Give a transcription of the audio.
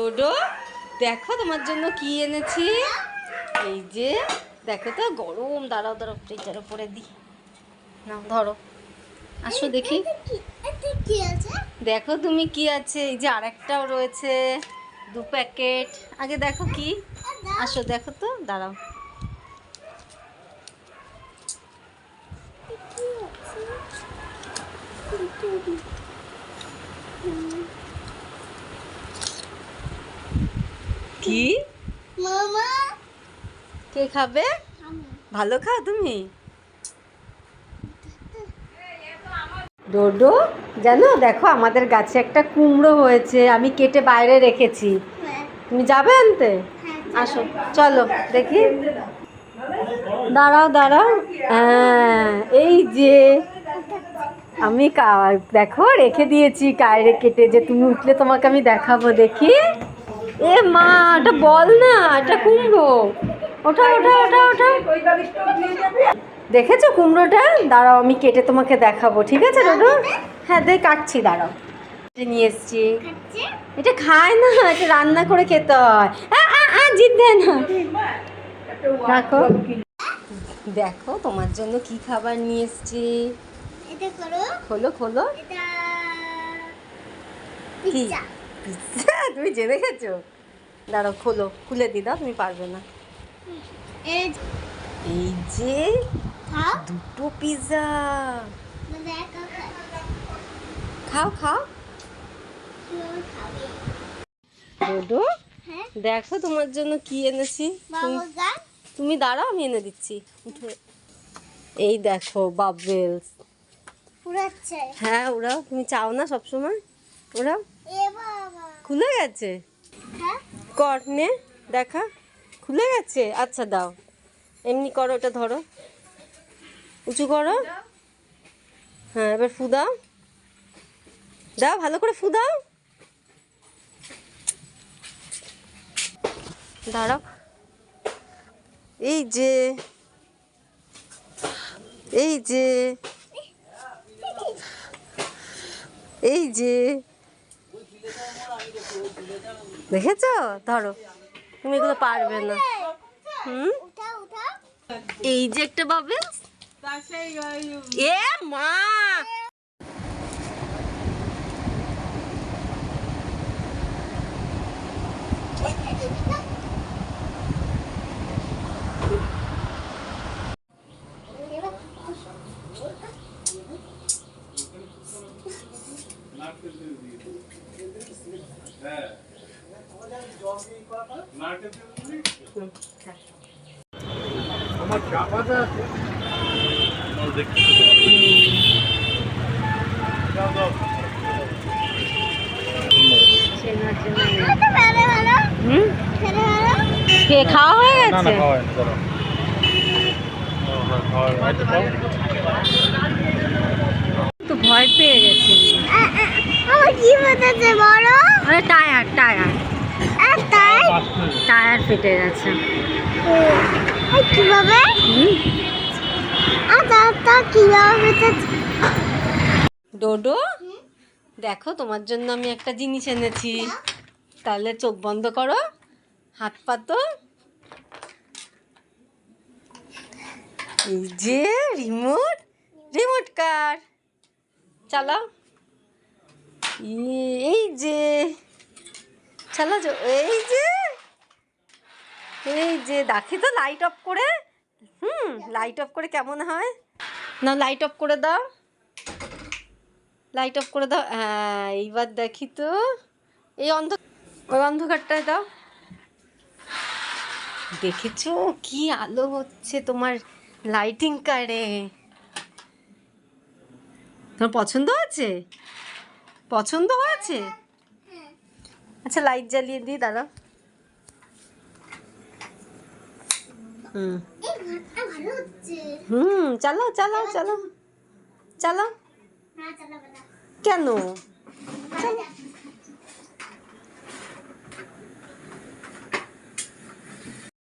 ডোডো দেখো তোমার জন্য কি এনেছি? এই যে, দেখো তো, গরম, দাঁড়াও দাঁড়াও ফ্রিজের উপরে দি। না ধরো। আসো দেখি। দেখো তুমি কি আছে, এই যে আরেকটাও রয়েছে, দু প্যাকেট। আগে দেখো কি। আসো, দেখো তো, দাঁড়াও। কি? মামা। কে খাবে? ভালো খাও তুমি? ডোডো জানো দেখো আমাদের গাছে একটা কুমড়ো হয়েছে আমি কেটে বাইরে রেখেছি। তুমি যাবে আনতে? আসো চলো দেখি। দাঁড়াও দাঁড়াও। হ্যাঁ এই যে। আমি দেখো রেখে দিয়েছি কায়রে কেটে যে তুমি উঠলে তোমাকে আমি দেখাবো দেখি। এ মা এটা বল না এটা কুমড়ো। ওটা ওটা ওটা ওটা দেখেছ কুমড়োটা? দাঁড়াও আমি কেটে তোমাকে দেখাবো ঠিক আছে দাদু হ্যাঁ দে কাটছি দাঁড়াও। নিয়ে এসছি। এটা খায় না এটা রান্না করে খেতে হয়। আ, দেয় না। রাখো। দেখো তোমার জন্য কি খাবার নিয়ে এসছি। খোলো খোলো। কি? পিৎজা তুমি জেনে গেছো। দাঁড়াও খোলো খুলে দি দাও তুমি পারবে না। এই যে দুটো পিৎজা মানে খাও খাও। ডোডো হ্যাঁ। দেখো তোমার জন্য কি এনেছি। তুমি দাঁড়াও আমি এনে দিচ্ছি। উঠে। এই দেখো বাবলস হ্যাঁ ওরাও তুমি চাও না সবসময়? ওরাও। খুলে গেছে? হ্যাঁ? কর নে দেখা। খুলে গেছে? আচ্ছা দাও। এমনি করো ওটা ধরো। উঁচু করো। হ্যাঁ এবার ফু দাও। দাও ভালো করে ফু দাও। দাঁড়াও। এই যে এই যে এই যে দেখেছ? ধরো। তুমি এগুলো পারবে না। হুম? এই যে একটা বাবে এ মা হুম, খা। আমার জামাটা আছে চেনা চেনা না। এটা ভালো ভালো হুম খেলে ভালো কে খাওয়া হয়ে না গেছে? না তো ভয় পেয়ে গেছে। আমার কি হতেছে বড় আরে টায়ার টায়ার। টায়ার ফেটে গেছে। কীভাবে? ডোডো দেখো তোমার জন্য আমি একটা জিনিস এনেছি। তাহলে চোখ বন্ধ করো হাত পাতো এই যে রিমোট রিমোট কার? চালাও। এই যে চালা এই যে এই যে, দেখি তো লাইট অফ করে। হুম লাইট অফ করে কেমন হয়? না লাইট অফ করে দাও। লাইট অফ করে দাও। হ্যাঁ এইবার দেখি তো। এই অন্ধ, ওই অন্ধকারটায় দাও। দেখেছ? কি আলো হচ্ছে তোমার লাইটিং কারে? তোমার পছন্দ আছে পছন্দ হয়েছে? আচ্ছা লাইট জ্বালিয়ে দিই দাদা হুম। হুম চালাও চালাও চালাও। চালাও। কেন? চালাবে